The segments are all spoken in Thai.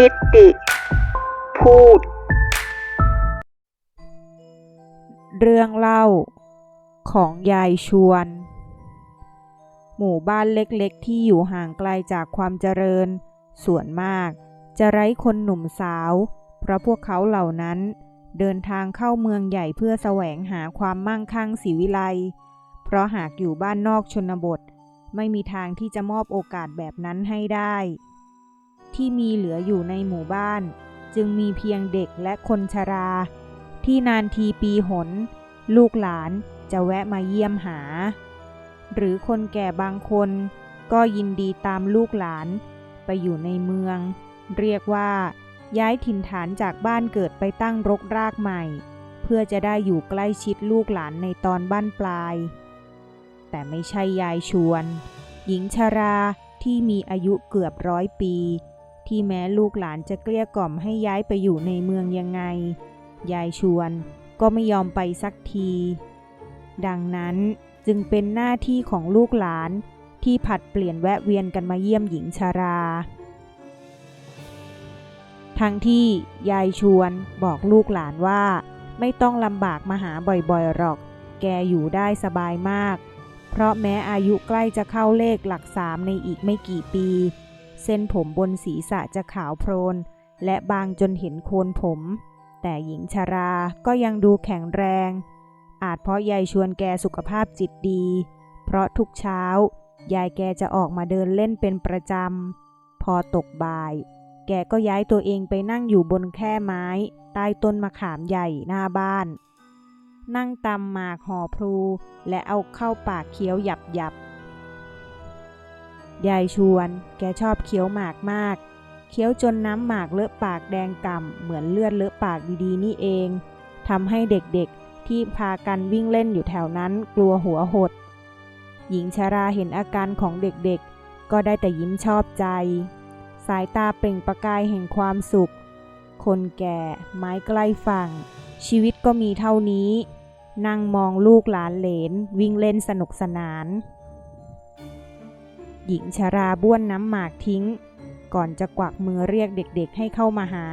มิติ พูด เรื่องเล่า ของยายชวน หมู่บ้านเล็กๆ ที่อยู่ห่างไกลจากความเจริญ ส่วนมาก จะไร้คนหนุ่มสาว เพราะพวกเขาเหล่านั้น เดินทางเข้าเมืองใหญ่เพื่อแสวงหาความมั่งคั่งสีวิไลเพราะหากอยู่บ้านนอกชนบท ไม่มีทางที่จะมอบโอกาสแบบนั้นให้ได้ ที่มีเหลืออยู่ในหมู่บ้าน จึงมีเพียงเด็กและคนชรา ที่นานทีปีหน ลูกหลานจะแวะมาเยี่ยมหา หรือคนแก่บางคน ก็ยินดีตามลูกหลานไปอยู่ในเมือง เรียกว่าย้ายถิ่นฐานจากบ้านเกิดไปตั้งรกรากใหม่ เพื่อจะได้อยู่ใกล้ชิดลูกหลานในตอนบ้านปลาย แต่ไม่ใช่ยายชวน หญิงชราที่มีอายุเกือบร้อยปี ที่แม้ลูกหลานจะเกลี้ยกล่อมให้ย้ายไปอยู่ในเมืองยังไง ยายชวนก็ไม่ยอมไปสักที ดังนั้นจึงเป็นหน้าที่ของลูกหลานที่ผัดเปลี่ยนแวะเวียนกันมาเยี่ยมหญิงชารา ทั้งที่ยายชวนบอกลูกหลานว่าไม่ต้องลำบากมาหาบ่อยๆหรอก แกอยู่ได้สบายมาก เพราะแม้อายุใกล้จะเข้าเลขหลักสามในอีกไม่กี่ปี เส้นผมบนศีรษะจะขาวโพลน และบางจนเห็นโคนผม แต่หญิงชาราก็ยังดูแข็งแรง อาจเพราะยายชวนแกสุขภาพจิตดี เพราะทุกเช้ายายแกจะออกมาเดินเล่นเป็นประจำ พอตกบ่าย แกก็ย้ายตัวเองไปนั่งอยู่บนแค่ไม้ ใต้ต้นมะขามใหญ่หน้าบ้าน นั่งตำหมากห่อพลู และเอาเข้าปากเคี้ยวหยับหยับ ยายชวน แกชอบเคี้ยวหมากมาก เคี้ยวจนน้ำหมากเลอะปากแดงก่ำ เหมือนเลือดเลอะปากดีๆ นี่เอง ทำให้เด็กๆที่พากันวิ่งเล่นอยู่แถวนั้นกลัวหัวหด หญิงชาราเห็นอาการของเด็กๆ ก็ได้แต่ยิ้มชอบใจ สายตาเปล่งประกายแห่งความสุข คนแก่ไม้ใกล้ฝั่ง ชีวิตก็มีเท่านี้ นั่งมองลูกหลานเหลนวิ่งเล่นสนุกสนาน หญิงชาราบ้วนน้ำหมากทิ้ง ก่อนจะกวักมือเรียกเด็กๆให้เข้ามาหา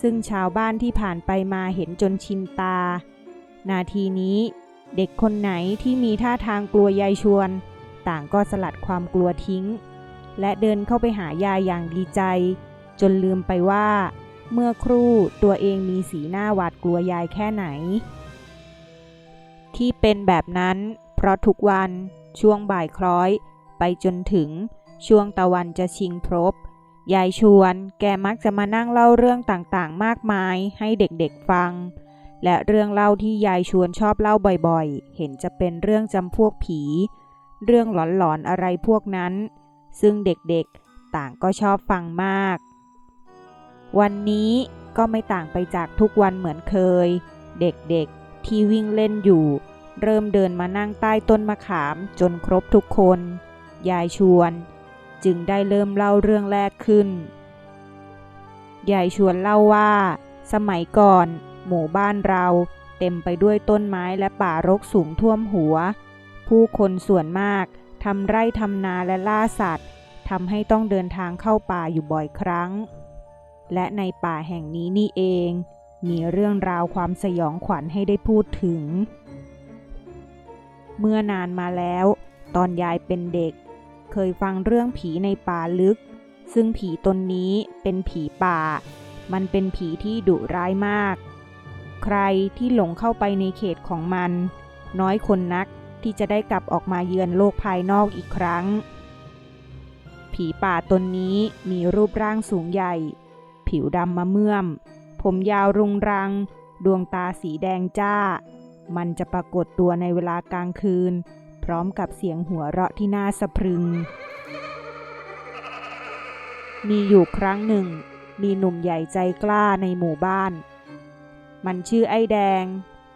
ซึ่งชาวบ้านที่ผ่านไปมาเห็นจนชินตา นาทีนี้เด็กคนไหนที่มีท่าทางกลัวยายชวน ต่างก็สลัดความกลัวทิ้ง และเดินเข้าไปหายายอย่างดีใจ จนลืมไปว่า เมื่อครู่ตัวเองมีสีหน้าหวาดกลัวยายแค่ไหน ที่เป็นแบบนั้น เพราะทุกวันช่วงบ่ายคล้อย ไปจนถึง ช่วงตะวันจะชิงพรบยายชวนแกมักจะมานั่งเล่าเรื่องต่างๆ มากมายให้เด็กๆฟัง และเรื่องเล่าที่ยายชวนชอบเล่าบ่อยๆ เห็นจะเป็นเรื่องจำพวกผี เรื่องหลอนๆอะไรพวกนั้น ซึ่งเด็กๆต่างก็ชอบฟังมาก วันนี้ก็ไม่ต่างไปจากทุกวันเหมือนเคย เด็กๆที่วิ่งเล่นอยู่ เริ่มเดินมานั่งใต้ต้นมะขามจนครบทุกคน ยายชวน จึงได้เริ่มเล่าเรื่องแรกขึ้น ยายชวนเล่าว่า สมัยก่อน หมู่บ้านเราเต็มไปด้วยต้นไม้และป่ารกสูงท่วมหัว ผู้คนส่วนมากทำไร่ทำนาและล่าสัตว์ทำให้ต้องเดินทางเข้าป่าอยู่บ่อยครั้ง และในป่าแห่งนี้นี่เอง มีเรื่องราวความสยองขวัญให้ได้พูดถึง เมื่อนานมาแล้ว ตอนยายเป็นเด็ก เคยฟังเรื่องผีในป่าลึก ซึ่งผีตนนี้เป็นผีป่า มันเป็นผีที่ดุร้ายมาก ใครที่หลงเข้าไปในเขตของมัน น้อยคนนักที่จะได้กลับออกมาเยือนโลกภายนอกอีกครั้ง ผีป่าตนนี้มีรูปร่างสูงใหญ่ ผิวดำมะเมื่อม ผมยาวรุงรัง ดวงตาสีแดงจ้า มันจะปรากฏตัวในเวลากลางคืน ร้อมกับเสียงหัวเราะที่น่าสะพรึง มีอยู่ครั้งหนึ่ง มีหนุ่มใหญ่ใจกล้าในหมู่บ้าน มันชื่อไอ้แดง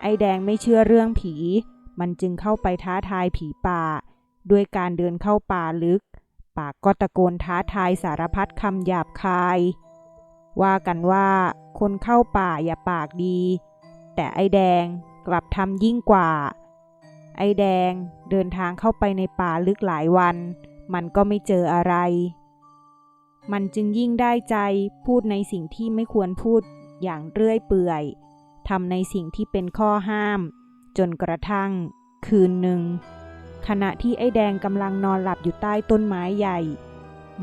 ไอ้แดงไม่เชื่อเรื่องผี มันจึงเข้าไปท้าทายผีป่า ด้วยการเดินเข้าป่าลึก ปากก็ตะโกนท้าทายสารพัดคำหยาบคาย ว่ากันว่า คนเข้าป่าอย่าปากดี แต่ไอ้แดงกลับทำยิ่งกว่า อ้แดงเดินทางเข้าไปในป่าลึกหลายวัน มันก็ไม่เจออะไร มันจึงยิ่งได้ใจพูดในสิ่งที่ไม่ควรพูดอย่างเรื่อยเปื่อยทำในสิ่งที่เป็นข้อห้าม จนกระทั่ง คืนหนึ่ง ขณะที่ไอ้แดงกำลังนอนหลับอยู่ใต้ต้นไม้ใหญ่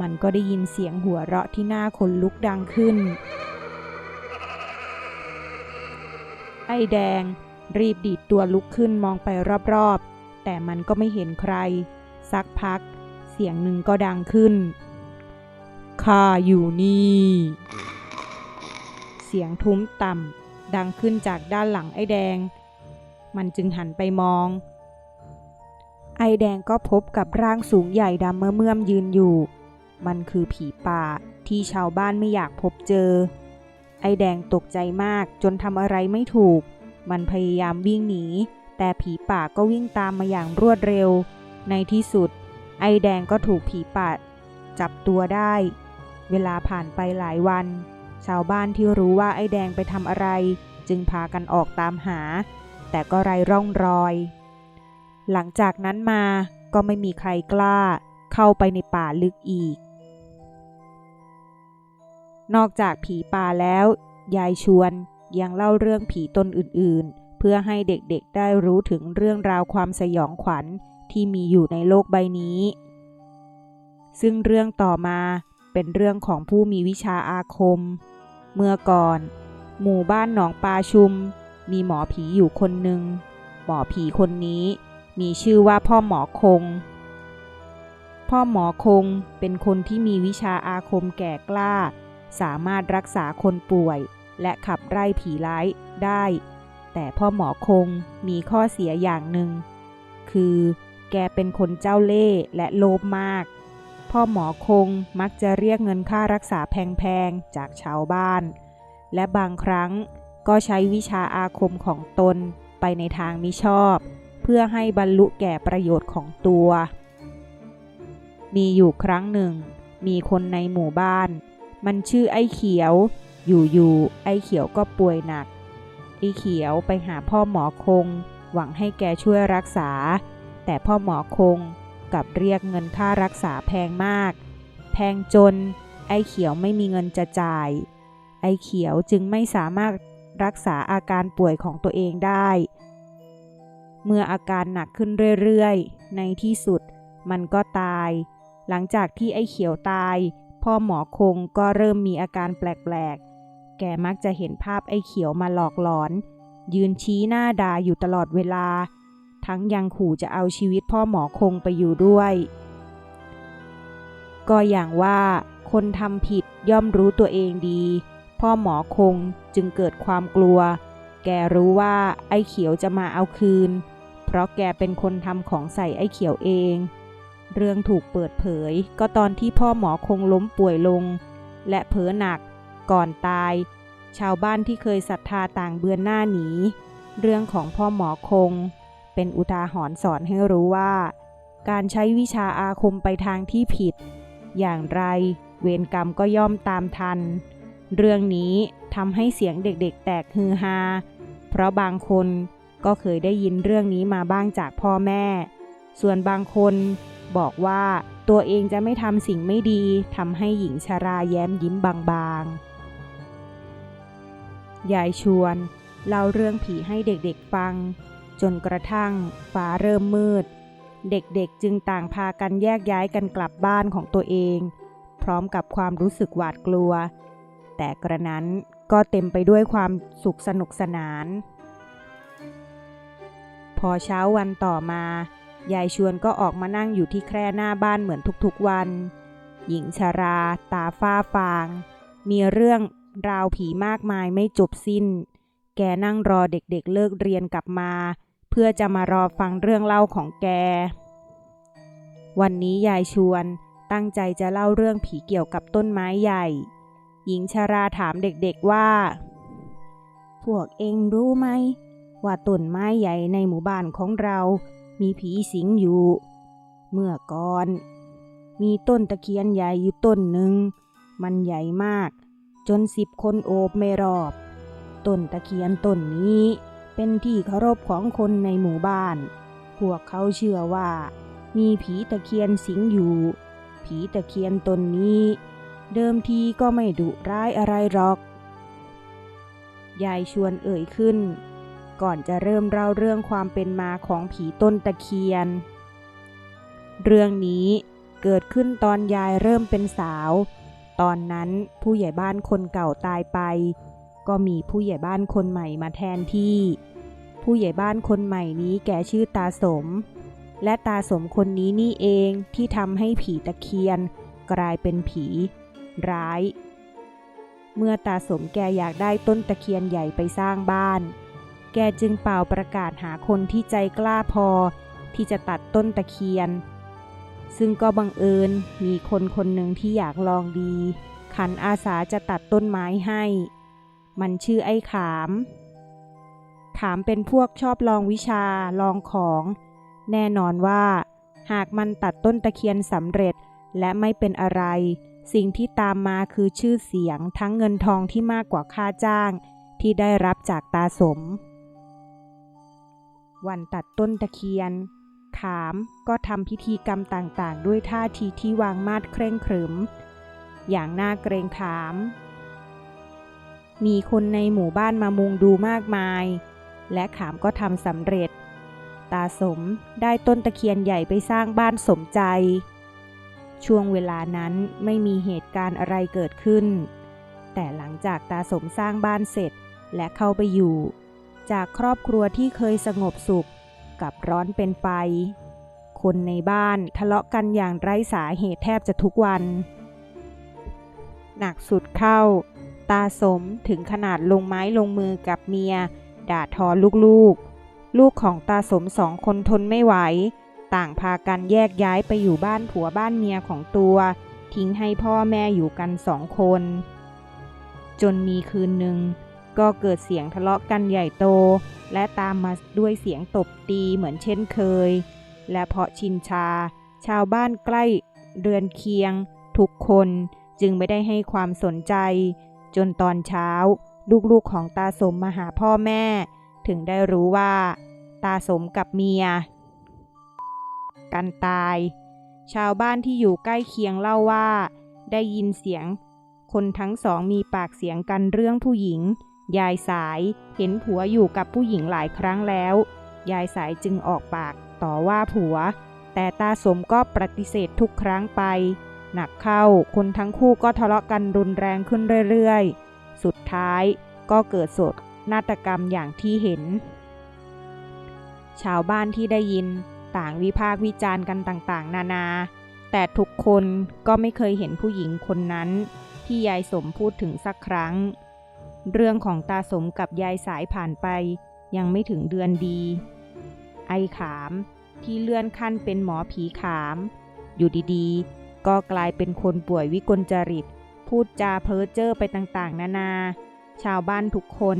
มันก็ได้ยินเสียงหัวเราะที่น่าขนลุกดังขึ้น ไอ้แดง รีบดีดตัวลุกขึ้นมองไปรอบๆ แต่มันก็ไม่เห็นใคร สักพัก เสียงหนึ่งก็ดังขึ้น ข้าอยู่นี่ เสียงทุ้มต่ำดังขึ้นจากด้านหลังไอ้แดง มันจึงหันไปมอง ไอ้แดงก็พบกับร่างสูงใหญ่ดำเมื่อเมื่อมยืนอยู่ มันคือผีป่าที่ชาวบ้านไม่อยากพบเจอ ไอ้แดงตกใจมากจนทำอะไรไม่ถูก มันพยายามวิ่งหนี แต่ผีป่าก็วิ่งตามมาอย่างรวดเร็ว ในที่สุด ไอแดงก็ถูกผีป่าจับตัวได้ เวลาผ่านไปหลายวัน ชาวบ้านที่รู้ว่าไอแดงไปทำอะไร จึงพากันออกตามหา แต่ก็ไร้ร่องรอย หลังจากนั้นมาก็ไม่มีใครกล้าเข้าไปในป่าลึกอีก นอกจากผีป่าแล้ว ยายชวน ยังเล่าเรื่องผีตนอื่นๆ เพื่อให้เด็กๆได้รู้ถึงเรื่องราวความสยองขวัญที่มีอยู่ในโลกใบนี้ ซึ่งเรื่องต่อมาเป็นเรื่องของผู้มีวิชาอาคม เมื่อก่อน หมู่บ้านหนองปลาชุม มีหมอผีอยู่คนหนึ่ง หมอผีคนนี้มีชื่อว่าพ่อหมอคง พ่อหมอคงเป็นคนที่มีวิชาอาคมแก่กล้า สามารถรักษาคนป่วย และขับไล่ผีร้ายได้ แต่พ่อหมอคงมีข้อเสียอย่างหนึ่ง คือแกเป็นคนเจ้าเล่ห์และโลภมาก พ่อหมอคงมักจะเรียกเงินค่ารักษาแพงๆ จากชาวบ้าน และบางครั้งก็ใช้วิชาอาคมของตนไปในทางมิชอบ เพื่อให้บรรลุแก่ประโยชน์ของตัว มีอยู่ครั้งหนึ่ง มีคนในหมู่บ้าน มันชื่อไอ้เขียว อยู่ๆไอ้เขียวก็ป่วยหนักไอ้เขียวไปหาพ่อหมอคง หวังให้แกช่วยรักษา แต่พ่อหมอคงกลับเรียกเงินค่ารักษาแพงมาก แพงจน ไอ้เขียวไม่มีเงินจะจ่าย ไอ้เขียวจึงไม่สามารถรักษาอาการป่วยของตัวเองได้ เมื่ออาการหนักขึ้นเรื่อยๆ ในที่สุดมันก็ตาย หลังจากที่ไอ้เขียวตาย พ่อหมอคงก็เริ่มมีอาการแปลกๆ แกมักจะเห็นภาพไอ้เขียวมาหลอกหลอน ยืนชี้หน้าด่าอยู่ตลอดเวลา ทั้งยังขู่จะเอาชีวิตพ่อหมอคงไปอยู่ด้วย ก็อย่างว่าคนทำผิดย่อมรู้ตัวเองดี พ่อหมอคงจึงเกิดความกลัว แกรู้ว่าไอ้เขียวจะมาเอาคืน เพราะแกเป็นคนทำของใส่ไอ้เขียวเอง เรื่องถูกเปิดเผยก็ตอนที่พ่อหมอคงล้มป่วยลง และเผลอหนัก ก่อนตาย ชาวบ้านที่เคยศรัทธาต่างเบือนหน้าหนี เรื่องของพ่อหมอคง เป็นอุทาหรณ์สอนให้รู้ว่า การใช้วิชาอาคมไปทางที่ผิด อย่างไรเวรกรรมก็ย่อมตามทัน เรื่องนี้ทำให้เสียงเด็กๆ แตกฮือฮา เพราะบางคนก็เคยได้ยินเรื่องนี้มาบ้างจากพ่อแม่ ส่วนบางคนบอกว่าตัวเองจะไม่ทำสิ่งไม่ดีทำให้หญิงชราแย้มยิ้มบางๆ ยายชวน เล่าเรื่องผีให้เด็กๆฟัง จนกระทั่งฟ้าเริ่มมืด เด็กๆจึงต่างพากันแยกย้ายกันกลับบ้านของตัวเอง พร้อมกับความรู้สึกหวาดกลัว แต่กระนั้นก็เต็มไปด้วยความสุขสนุกสนาน พอเช้าวันต่อมา ยายชวนก็ออกมานั่งอยู่ที่แคร่หน้าบ้านเหมือนทุกๆวัน หญิงชรา ตาฝ้าฟาง มีเรื่อง ราวผีมากมายไม่จบสิ้น แกนั่งรอเด็กๆเลิกเรียนกลับมา เพื่อจะมารอฟังเรื่องเล่าของแก วันนี้ยายชวนตั้งใจจะเล่าเรื่องผีเกี่ยวกับต้นไม้ใหญ่ หญิงชาราถามเด็กๆว่า พวกเองรู้ไหม ว่าต้นไม้ใหญ่ในหมู่บ้านของเรา มีผีสิงอยู่ เมื่อก่อน มีต้นตะเคียนใหญ่อยู่ต้นหนึ่ง มันใหญ่มาก จนสิบคนโอบไม่รอบ ต้นตะเคียนต้นนี้เป็นที่เคารพของคนในหมู่บ้าน พวกเขาเชื่อว่า มีผีตะเคียนสิงอยู่ ผีตะเคียนตนนี้ เดิมทีก็ไม่ดุร้ายอะไรหรอก ยายชวนเอ่ยขึ้น ก่อนจะเริ่มเล่าเรื่องความเป็นมาของผีต้นตะเคียน เรื่องนี้เกิดขึ้นตอนยายเริ่มเป็นสาว ตอนนั้นผู้ใหญ่บ้านคนเก่าตายไป ก็มีผู้ใหญ่บ้านคนใหม่มาแทนที่ ผู้ใหญ่บ้านคนใหม่นี้แกชื่อตาสม และตาสมคนนี้นี่เองที่ทำให้ผีตะเคียน กลายเป็นผี ร้าย เมื่อตาสมแกอยากได้ต้นตะเคียนใหญ่ไปสร้างบ้าน แกจึงเป่าประกาศหาคนที่ใจกล้าพอที่จะตัดต้นตะเคียน ซึ่งก็บังเอิญมีคนคนหนึ่งที่อยากลองดี ขันอาสาจะตัดต้นไม้ให้ มันชื่อไอ้ขาม ขามเป็นพวกชอบลองวิชาลองของ แน่นอนว่า หากมันตัดต้นตะเคียนสำเร็จและไม่เป็นอะไร สิ่งที่ตามมาคือชื่อเสียงทั้งเงินทองที่มากกว่าค่าจ้าง ที่ได้รับจากตาสม วันตัดต้นตะเคียน ขาม ก็ทำพิธีกรรมต่างๆ ด้วยท่าทีที่วางมาดเคร่งขรึม อย่างน่าเกรงขาม มีคนในหมู่บ้านมามุงดูมากมาย และขามก็ทำสำเร็จ ตาสมได้ต้นตะเคียนใหญ่ไปสร้างบ้านสมใจ ช่วงเวลานั้นไม่มีเหตุการณ์อะไรเกิดขึ้น แต่หลังจากตาสมสร้างบ้านเสร็จและเข้าไปอยู่ จากครอบครัวที่เคยสงบสุข กับร้อนเป็นไฟ คนในบ้านทะเลาะกันอย่างไร้สาเหตุแทบจะทุกวัน หนักสุดเข้า ตาสมถึงขนาดลงไม้ลงมือกับเมีย ด่าทอลูกๆ ลูกของตาสมสองคนทนไม่ไหว ต่างพากันแยกย้ายไปอยู่บ้านผัวบ้านเมียของตัว ทิ้งให้พ่อแม่อยู่กันสองคน จนมีคืนหนึ่งก็เกิดเสียงทะเลาะกันใหญ่โต และตามมาด้วยเสียงตบตีเหมือนเช่นเคย และเพราะชินชา ชาวบ้านใกล้เรือนเคียง ทุกคนจึงไม่ได้ให้ความสนใจ จนตอนเช้า ลูกๆของตาสมมาหาพ่อแม่ ถึงได้รู้ว่า ตาสมกับเมีย กันตาย ชาวบ้านที่อยู่ใกล้เคียงเล่าว่า ได้ยินเสียง คนทั้งสองมีปากเสียงกันเรื่องผู้หญิง ยายสายเห็นผัวอยู่กับผู้หญิงหลายครั้งแล้ว ยายสายจึงออกปากต่อว่าผัว แต่ตาสมก็ปฏิเสธทุกครั้งไป หนักเข้าคนทั้งคู่ก็ทะเลาะกันรุนแรงขึ้นเรื่อยๆ สุดท้ายก็เกิดโศกนาฏกรรมอย่างที่เห็น ชาวบ้านที่ได้ยินต่างวิพากษ์วิจารณ์กันต่างๆ นานา แต่ทุกคนก็ไม่เคยเห็นผู้หญิงคนนั้น ที่ยายสมพูดถึงสักครั้ง เรื่องของตาสมกับยายสายผ่านไป ยังไม่ถึงเดือนดี ไอขามที่เลื่อนขั้นเป็นหมอผีขาม อยู่ดีๆ ก็กลายเป็นคนป่วยวิกลจริต พูดจาเพ้อเจ้อไปต่างๆ นานา ชาวบ้านทุกคน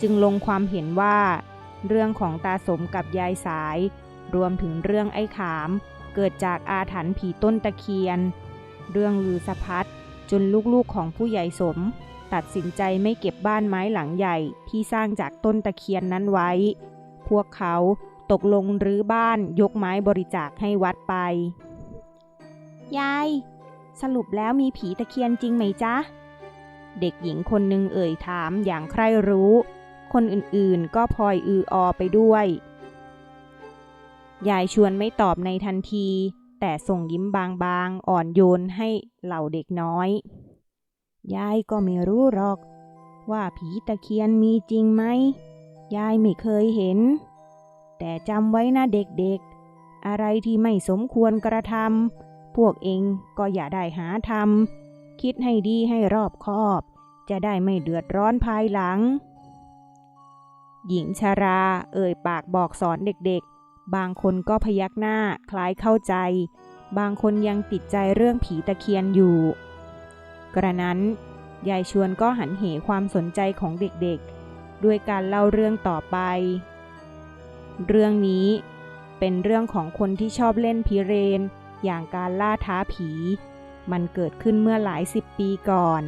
จึงลงความเห็นว่า เรื่องของตาสมกับยายสาย รวมถึงเรื่องไอ้ขาม เกิดจากอาถรรพ์ผีต้นตะเคียน เรื่องลือสะพัดจนลูกๆของผู้ใหญ่สม ตัดสินใจไม่เก็บบ้านไม้หลังใหญ่ที่สร้างจากต้นตะเคียนนั้นไว้ พวกเขาตกลงรื้อบ้านยกไม้บริจาคให้วัดไป ยาย สรุปแล้วมีผีตะเคียนจริงไหมจ๊ะ เด็กหญิงคนหนึ่งเอ่ยถามอย่างใคร่รู้ คนอื่นๆก็พลอยอืออไปด้วย ยายชวนไม่ตอบในทันที แต่ส่งยิ้มบางๆ อ่อนโยนให้เหล่าเด็กน้อย ยายก็ไม่รู้หรอก ว่าผีตะเคียนมีจริงไหม ยายไม่เคยเห็น แต่จำไว้นะเด็กๆ อะไรที่ไม่สมควรกระทำพวกเองก็อย่าได้หาทำคิดให้ดีให้รอบคอบ จะได้ไม่เดือดร้อนภายหลัง หญิงชาราเอ่ยปากบอกสอนเด็กๆ บางคนก็พยักหน้าคล้ายเข้าใจ บางคนยังติดใจเรื่องผีตะเคียนอยู่ กระนั้น ยายชวนก็หันเหความสนใจของเด็กๆ ด้วยการเล่าเรื่องต่อไป เรื่องนี้เป็นเรื่องของคนที่ชอบเล่นพิเรน อย่างการล่าท้าผี มันเกิดขึ้นเมื่อหลายสิบปีก่อน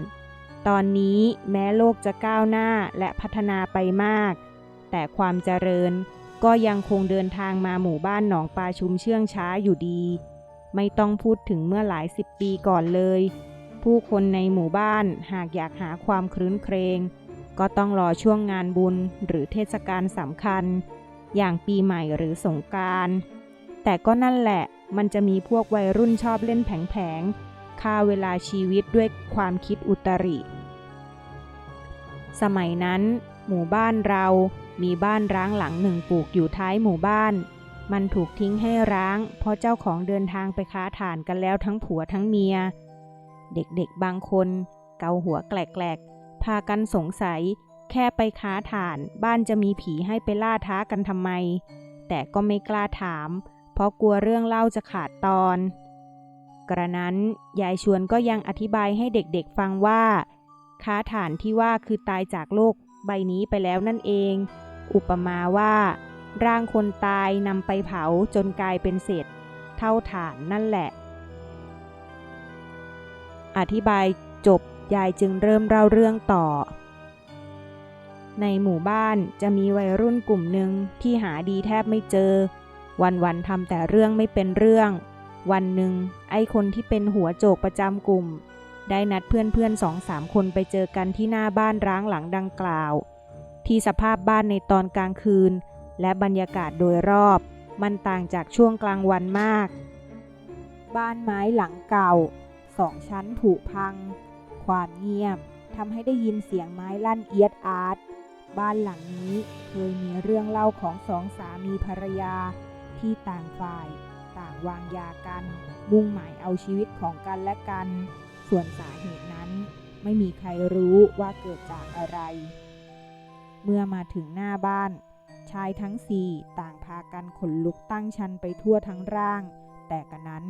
ตอนนี้แม้โลกจะก้าวหน้าและพัฒนาไปมาก แต่ความเจริญก็ยังคงเดินทางมาหมู่บ้านหนองปลาชุมเชื่องช้าอยู่ดี ไม่ต้องพูดถึงเมื่อหลายสิบปีก่อนเลย ผู้คนในหมู่บ้านหากอยากหาความครื้นเครง ก็ต้องรอช่วงงานบุญหรือเทศกาลสำคัญ อย่างปีใหม่หรือสงการแต่ก็นั่นแหละมันจะมีพวกวัยรุ่นชอบเล่นแผงๆฆ่าเวลาชีวิตด้วยความคิดอุตริ สมัยนั้น หมู่บ้านเรามีบ้านร้างหลังหนึ่งปลูกอยู่ท้ายหมู่บ้าน มันถูกทิ้งให้ร้าง เพราะเจ้าของเดินทางไปค้าถ่านกันแล้วทั้งผัวทั้งเมีย เด็กๆบางคน เกาหัวแกลกๆ พากันสงสัย แค่ไปค้าถานบ้านจะมีผีให้ไปล่าท้ากันทำไม แต่ก็ไม่กล้าถาม เพราะกลัวเรื่องเล่าจะขาดตอน กระนั้นยายชวนก็ยังอธิบายให้เด็กๆฟังว่า ค้าถานที่ว่าคือตายจากโลกใบนี้ไปแล้วนั่นเอง อุปมาว่า ร่างคนตายนำไปเผาจนกลายเป็นเศษ เท่าฐานนั่นแหละ อธิบายจบยายจึงเริ่มเล่าเรื่องต่อ ในหมู่บ้านจะมีวัยรุ่นกลุ่มหนึ่งที่หาดีแทบไม่เจอ วันๆทำแต่เรื่องไม่เป็นเรื่อง วันหนึ่งไอ้คนที่เป็นหัวโจกประจำกลุ่ม ได้นัดเพื่อนๆสองสามคนไปเจอกันที่หน้าบ้านร้างหลังดังกล่าว ที่สภาพบ้านในตอนกลางคืน และบรรยากาศโดยรอบ มันต่างจากช่วงกลางวันมาก บ้านไม้หลังเก่า สองชั้นผุพัง ความเงียบทำให้ได้ยินเสียงไม้ลั่นเอียดอาร์ตบ้านหลังนี้เคยมีเรื่องเล่าของสองสามีภรรยา ที่ต่างฝ่าย ต่างวางยากัน มุ่งหมายเอาชีวิตของกันและกัน ส่วนสาเหตุนั้น ไม่มีใครรู้ว่าเกิดจากอะไร เมื่อมาถึงหน้าบ้าน ชายทั้งสี่ต่างพากันขนลุกตั้งชันไปทั่วทั้งร่าง แต่กันนั้น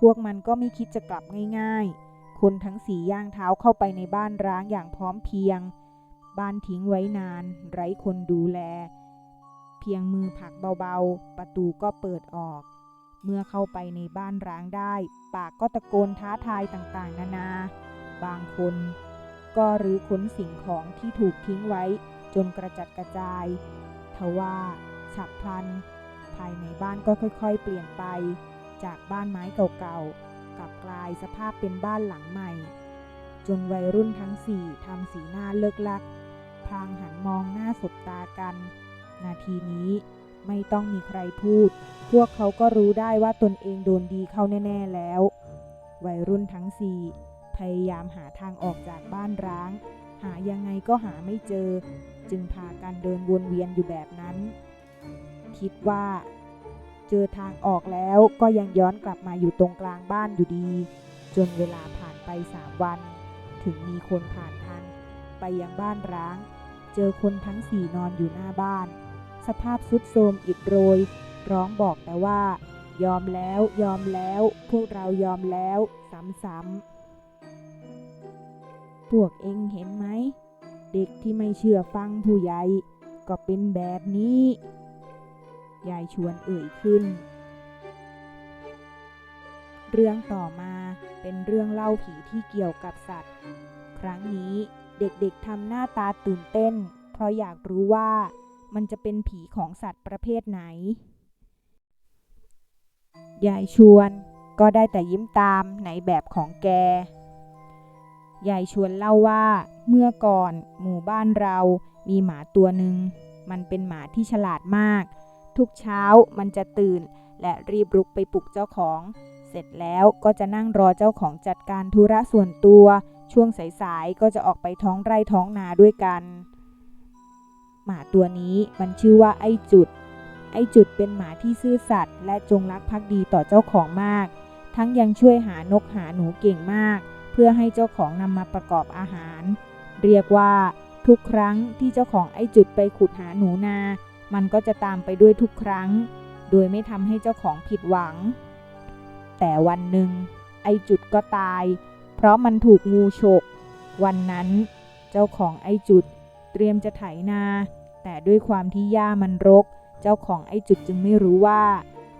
พวกมันก็ไม่คิดจะกลับง่ายๆ คนทั้งสี่ย่างเท้าเข้าไปในบ้านร้างอย่างพร้อมเพียง บ้านทิ้งไว้นาน ไร้คนดูแล เพียงมือผลักเบาๆ ประตูก็เปิดออก เมื่อเข้าไปในบ้านร้างได้ ปากก็ตะโกนท้าทายต่างๆ นานา บางคน ก็รื้อค้นสิ่งของที่ถูกทิ้งไว้ จนกระจัดกระจาย ทว่าฉับพลัน ภายในบ้านก็ค่อยๆ เปลี่ยนไป จากบ้านไม้เก่าๆ กลับกลายสภาพเป็นบ้านหลังใหม่ จนวัยรุ่นทั้งสี่ทำสีหน้าเลิกลัก พลางหันมองหน้าสบตากัน นาทีนี้ไม่ต้องมีใครพูด พวกเขาก็รู้ได้ว่าตนเองโดนดีเข้าแน่ ๆแล้ว วัยรุ่นทั้งสี่พยายามหาทางออกจากบ้านร้าง หายังไงก็หาไม่เจอ จึงพากันเดินวนเวียนอยู่แบบนั้น คิดว่า เจอทางออกแล้วก็ยังย้อนกลับมาอยู่ตรงกลางบ้านอยู่ดี จนเวลาผ่านไปสามวัน ถึงมีคนผ่านทางไปยังบ้านร้าง เจอคนทั้งสี่นอนอยู่หน้าบ้าน สภาพสุดโทรมอิดโรย ร้องบอกแต่ว่า ยอมแล้วยอมแล้ว พวกเรายอมแล้ว ซ้ำๆพวกเองเห็นไหม เด็กที่ไม่เชื่อฟังผู้ใหญ่ก็เป็นแบบนี้ ยายชวนเอ่ยขึ้น เรื่องต่อมาเป็นเรื่องเล่าผีที่เกี่ยวกับสัตว์ ครั้งนี้เด็กๆทำหน้าตาตื่นเต้น เพราะอยากรู้ว่ามันจะเป็นผีของสัตว์ประเภทไหน ยายชวนก็ได้แต่ยิ้มตามในแบบของแก ยายชวนเล่าว่าเมื่อก่อนหมู่บ้านเรามีหมาตัวหนึ่ง มันเป็นหมาที่ฉลาดมาก ทุกเช้ามันจะตื่น และรีบรุกไปปลุกเจ้าของ เสร็จแล้วก็จะนั่งรอเจ้าของจัดการธุระส่วนตัว ช่วงสายๆก็จะออกไปท้องไร่ท้องนาด้วยกัน หมาตัวนี้มันชื่อว่าไอ้จุด ไอ้จุดเป็นหมาที่ซื่อสัตย์และจงรักภักดีต่อเจ้าของมาก ทั้งยังช่วยหานกหาหนูเก่งมาก เพื่อให้เจ้าของนำมาประกอบอาหาร เรียกว่าทุกครั้งที่เจ้าของไอ้จุดไปขุดหาหนูนา มันก็จะตามไปด้วยทุกครั้ง โดยไม่ทำให้เจ้าของผิดหวัง แต่วันหนึ่ง ไอจุดก็ตาย เพราะมันถูกงูฉก วันนั้น เจ้าของไอจุด เตรียมจะไถนา แต่ด้วยความที่หญ้ามันรก เจ้าของไอจุดจึงไม่รู้ว่า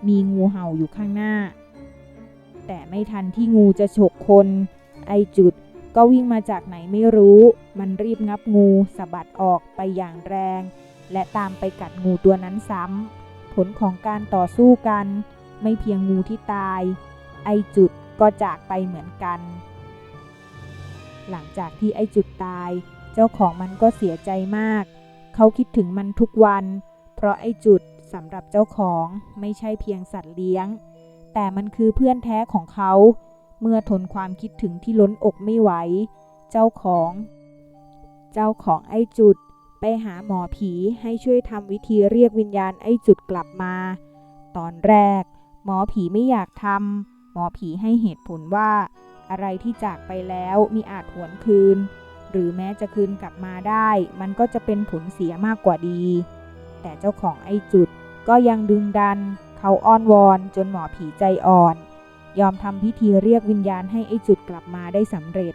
มีงูเห่าอยู่ข้างหน้า แต่ไม่ทันที่งูจะฉกคน ไอจุดก็วิ่งมาจากไหนไม่รู้ มันรีบงับงูสะบัดออกไปอย่างแรง และตามไปกัดงูตัวนั้นซ้ำ ผลของการต่อสู้กัน ไม่เพียงงูที่ตาย ไอจุดก็จากไปเหมือนกัน หลังจากที่ไอจุดตาย เจ้าของมันก็เสียใจมาก เขาคิดถึงมันทุกวัน เพราะไอจุดสำหรับเจ้าของไม่ใช่เพียงสัตว์เลี้ยง แต่มันคือเพื่อนแท้ของเขา เมื่อทนความคิดถึงที่ล้นอกไม่ไหว เจ้าของ เจ้าของไอจุด ไปหาหมอผีให้ช่วยทำวิธีเรียกวิญญาณไอ้จุดกลับมา ตอนแรก หมอผีไม่อยากทำหมอผีให้เหตุผลว่า อะไรที่จากไปแล้วมีอาจหวนคืน หรือแม้จะคืนกลับมาได้ มันก็จะเป็นผลเสียมากกว่าดี แต่เจ้าของไอ้จุดก็ยังดึงดัน เขาอ้อนวอนจนหมอผีใจอ่อน ยอมทำพิธีเรียกวิญญาณให้ไอ้จุดกลับมาได้สำเร็จ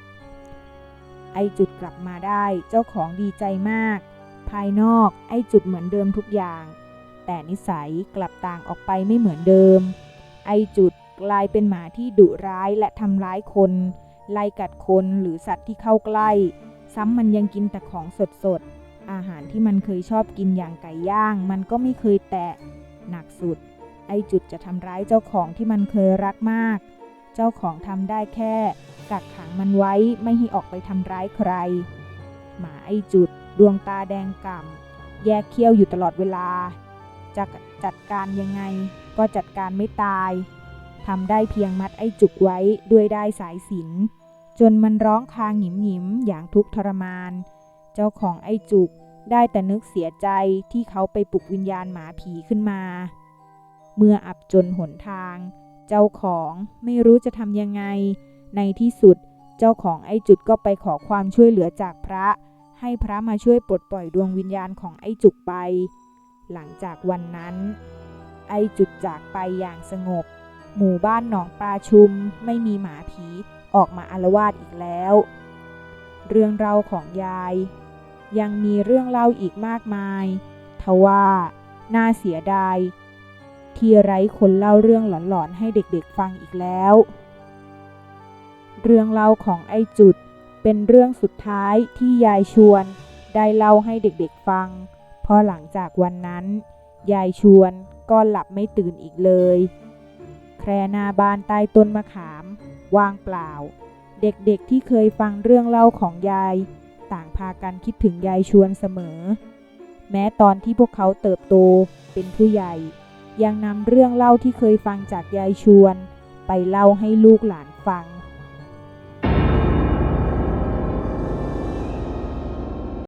ไอ้จุดกลับมาได้เจ้าของดีใจมาก ภายนอกไอ้จุดเหมือนเดิมทุกอย่าง แต่นิสัยกลับต่างออกไปไม่เหมือนเดิม ไอ้จุดกลายเป็นหมาที่ดุร้ายและทำร้ายคน ไล่กัดคนหรือสัตว์ที่เข้าใกล้ ซ้ำมันยังกินแต่ของสดๆอาหารที่มันเคยชอบกินอย่างไก่ย่าง มันก็ไม่เคยแตะ หนักสุด ไอ้จุดจะทำร้ายเจ้าของที่มันเคยรักมาก เจ้าของทำได้แค่ กักขังมันไว้ไม่ให้ออกไปทำร้ายใคร หมาไอ้จุด ดวงตาแดงก่ำแยกเขี้ยวอยู่ตลอดเวลา จะจัดการยังไงก็จัดการไม่ตายทำได้เพียงมัดไอ้จุกไว้ด้วยได้สายสิญจนมันร้องคางหงิมหิมๆอย่างทุกข์ทรมาน เจ้าของไอ้จุกได้แต่นึกเสียใจที่เขาไปปลุกวิญญาณหมาผีขึ้นมา เมื่ออับจนหนทาง เจ้าของไม่รู้จะทำยังไง ในที่สุดเจ้าของไอ้จุดก็ไปขอความช่วยเหลือจากพระ ให้พระมาช่วยปลดปล่อยดวงวิญญาณของไอ้จุกไป หลังจากวันนั้น ไอ้จุดจากไปอย่างสงบ หมู่บ้านหนองปลาชุมไม่มีหมาผีออกมาอารวาสอีกแล้ว เรื่องเล่าของยาย ยังมีเรื่องเล่าอีกมากมาย ทว่าน่าเสียดายที่ไร้คนเล่าเรื่องหลอนๆให้เด็กๆฟังอีกแล้ว เรื่องเล่าของไอ้จุด เป็นเรื่องสุดท้ายที่ยายชวนได้เล่าให้เด็กๆฟัง เพราะหลังจากวันนั้น ยายชวนก็หลับไม่ตื่นอีกเลย แครนาบานใต้ต้นมะขามว่างเปล่า เด็กๆที่เคยฟังเรื่องเล่าของยาย ต่างพากันคิดถึงยายชวนเสมอ แม้ตอนที่พวกเขาเติบโตเป็นผู้ใหญ่ ยังนำเรื่องเล่าที่เคยฟังจากยายชวน ไปเล่าให้ลูกหลานฟัง